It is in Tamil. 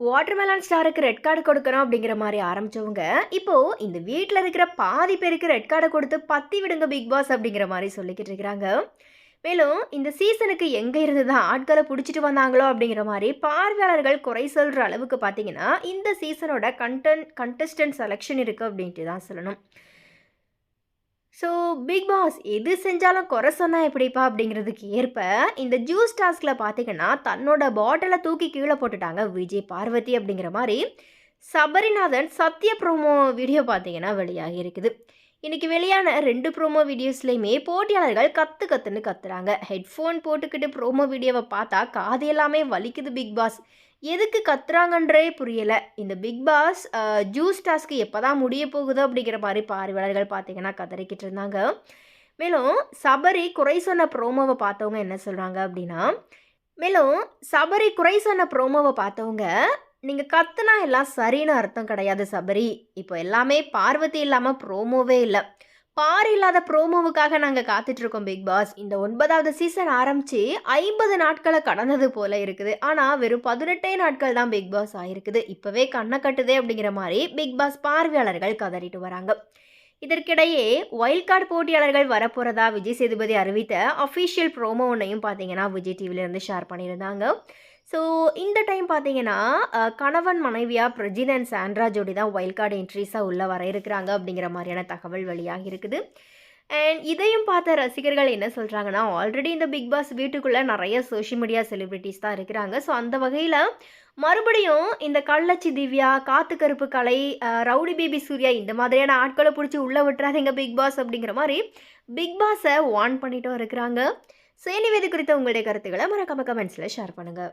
வாட்டர்மெலன் ஸ்டாருக்கு ரெட் கார்டு கொடுக்கணும் அப்படிங்கிற மாதிரி ஆரம்பித்தவங்க இப்போ இந்த வீட்டில் இருக்கிற பாதி பேருக்கு ரெட் கார்டை கொடுத்து பத்தி விடுங்க பிக் பாஸ் அப்படிங்கிற மாதிரி சொல்லிக்கிட்டு இருக்கிறாங்க. மேலும் இந்த சீசனுக்கு எங்கே இருந்து தான் ஆட்களை பிடிச்சிட்டு வந்தாங்களோ அப்படிங்கிற மாதிரி பார்வையாளர்கள் குறை சொல்கிற அளவுக்கு பார்த்தீங்கன்னா இந்த சீசனோட கண்டென்ட் கண்டஸ்டன்ட் செலெக்ஷன் இருக்குது அப்படின்ட்டு தான் சொல்லணும். ஸோ பிக் பாஸ் எது செஞ்சாலும் குறை சொன்னால் எப்படிப்பா அப்படிங்கிறதுக்கு ஏற்ப இந்த ஜூஸ் டாஸ்கில் பார்த்தீங்கன்னா தன்னோட பாட்டிலை தூக்கி கீழே போட்டுட்டாங்க விஜய் பார்வதி அப்படிங்கிற மாதிரி. சபரிநாதன் சத்ய ப்ரோமோ வீடியோ பார்த்தீங்கன்னா வெளியாகி இருக்குது. இன்றைக்கி வெளியான ரெண்டு ப்ரோமோ வீடியோஸ்லையுமே போட்டியாளர்கள் கத்து கத்துன்னு கத்துறாங்க. ஹெட்ஃபோன் போட்டுக்கிட்டு ப்ரோமோ வீடியோவை பார்த்தா காது எல்லாமே வலிக்குது பிக் பாஸ் எதுக்கு கத்துறாங்கன்றே புரியலை. இந்த பிக் பாஸ் ஜூஸ் டாஸ்க்கு எப்போ தான் முடிய போகுது அப்படிங்கிற மாதிரி பார்வையாளர்கள் பார்த்தீங்கன்னா கதறிக்கிட்டு இருந்தாங்க. மேலும் சபரி குறை சொன்ன ப்ரோமோவை பார்த்தவங்க என்ன சொல்கிறாங்க அப்படின்னா மேலும் சபரி குறை சொன்ன ப்ரோமோவை பார்த்தவங்க நீங்கள் கத்துனா எல்லாம் சரின்னு அர்த்தம் கிடையாது சபரி. இப்போ எல்லாமே பார்வதி இல்லாமல் ப்ரோமோவே இல்லை. பார் இல்லாத ப்ரோமோவுக்காக நாங்கள் காத்துட்ருக்கோம் பிக் பாஸ் இந்த ஒன்பதாவது சீசன் ஆரம்பித்து ஐம்பது நாட்களை கடந்தது போல இருக்குது. ஆனால் வெறும் பதினெட்டே நாட்கள் தான் பிக் பாஸ் ஆயிருக்குது. இப்போவே கண்ணை கட்டுதே அப்படிங்கிற மாதிரி பிக் பாஸ் பார்வையாளர்கள் கதறிட்டு வராங்க. இதற்கிடையே வைல்ட் கார்டு போட்டியாளர்கள் வரப்போகிறதா விஜய் சேதுபதி அறிவித்த அஃபிஷியல் ப்ரோமோ ஒன்றையும் பார்த்தீங்கன்னா விஜய் டிவிலேருந்து ஷேர் பண்ணியிருந்தாங்க. ஸோ இந்த டைம் பார்த்தீங்கன்னா கணவன் மனைவியாக பிரஜின் அண்ட் சாண்ட்ரா ஜோடி தான் வைல்ட் கார்டு என்ட்ரிஸாக உள்ளே வர இருக்கிறாங்க அப்படிங்கிற மாதிரியான தகவல் வெளியாகி இருக்குது. அண்ட் இதையும் பார்த்த ரசிகர்கள் என்ன சொல்கிறாங்கன்னா ஆல்ரெடி இந்த பிக் பாஸ் வீட்டுக்குள்ளே நிறைய சோஷியல் மீடியா செலிப்ரிட்டிஸ் தான் இருக்கிறாங்க. ஸோ அந்த வகையில் மறுபடியும் இந்த கள்ளச்சி திவ்யா காத்து கருப்பு கலை ரவுடி பேபி சூர்யா இந்த மாதிரியான ஆட்களை பிடிச்சி உள்ளே விட்டுறாதீங்க பிக் பாஸ் அப்படிங்கிற மாதிரி பிக் பாஸை வான் பண்ணிட்டும் இருக்கிறாங்க. ஸோ எனிவே இது குறித்த உங்களுடைய கருத்துக்களை மறக்காம கமெண்ட்ஸில் ஷேர் பண்ணுங்கள்